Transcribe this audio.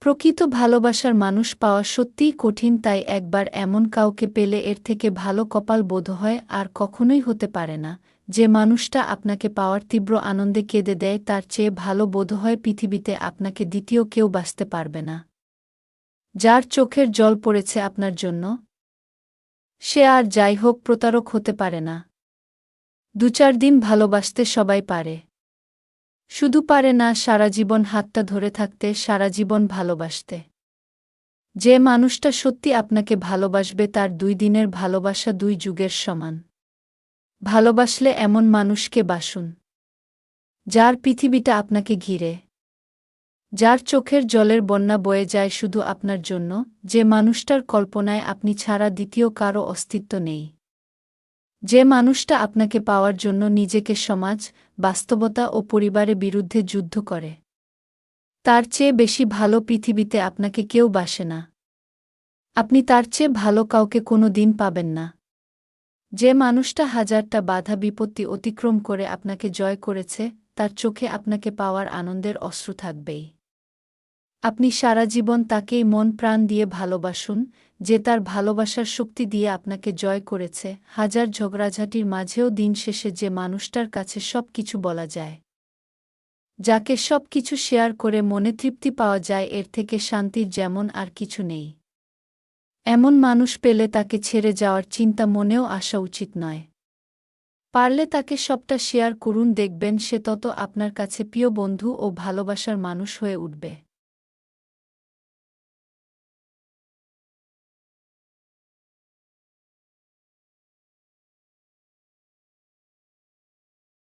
প্রকৃত ভালোবাসার মানুষ পাওয়া সত্যিই কঠিন, তাই একবার এমন কাউকে পেলে এর থেকে ভালো কপাল বোধ হয় আর কখনোই হতে পারে না। যে মানুষটা আপনাকে পাওয়ার তীব্র আনন্দে কেঁদে দেয়, তার চেয়ে ভালো বোধ হয় পৃথিবীতে আপনাকে দ্বিতীয় কেউ বাঁচতে পারবে না। যার চোখের জল পড়েছে আপনার জন্য, সে আর যাই হোক প্রতারক হতে পারে না। দু চার দিন ভালোবাসতে সবাই পারে। শুধু পারে না সারা জীবন হাতটা ধরে থাকতে, সারা জীবন ভালোবাসতে। যে মানুষটা সত্যি আপনাকে ভালোবাসবে তার দুই দিনের ভালোবাসা দুই যুগের সমান। ভালোবাসলে এমন মানুষকে বাসুন, যার পৃথিবীটা আপনাকে ঘিরে। যার চোখের জলের বন্যা বয়ে যায় শুধু আপনার জন্য, যে মানুষটার কল্পনায় আপনি ছাড়া দ্বিতীয় কারও অস্তিত্ব নেই। যে মানুষটা আপনাকে পাওয়ার জন্য নিজেকে সমাজ, বাস্তবতা ও পরিবারের বিরুদ্ধে যুদ্ধ করে, তার চেয়ে বেশি ভালো পৃথিবীতে আপনাকে কেউ বাসে না। আপনি তার চেয়ে ভালো কাউকে কোনো দিন পাবেন না। যে মানুষটা হাজারটা বাধা বিপত্তি অতিক্রম করে আপনাকে জয় করেছে, তার চোখে আপনাকে পাওয়ার আনন্দের অশ্রু থাকবেই। আপনি সারা জীবন তাকেই মন প্রাণ দিয়ে ভালোবাসুন যে তার ভালোবাসার শক্তি দিয়ে আপনাকে জয় করেছে। হাজার ঝগড়াঝাটির মাঝেও দিন শেষে যে মানুষটার কাছে সব কিছু বলা যায়, যাকে সব কিছু শেয়ার করে মনে তৃপ্তি পাওয়া যায়, এর থেকে শান্তির যেমন আর কিছু নেই। এমন মানুষ পেলে তাকে ছেড়ে যাওয়ার চিন্তা মনেও আসা উচিত নয়। পারলে তাকে সবটা শেয়ার করুন, দেখবেন সে তত আপনার কাছে প্রিয় বন্ধু ও ভালোবাসার মানুষ হয়ে উঠবে।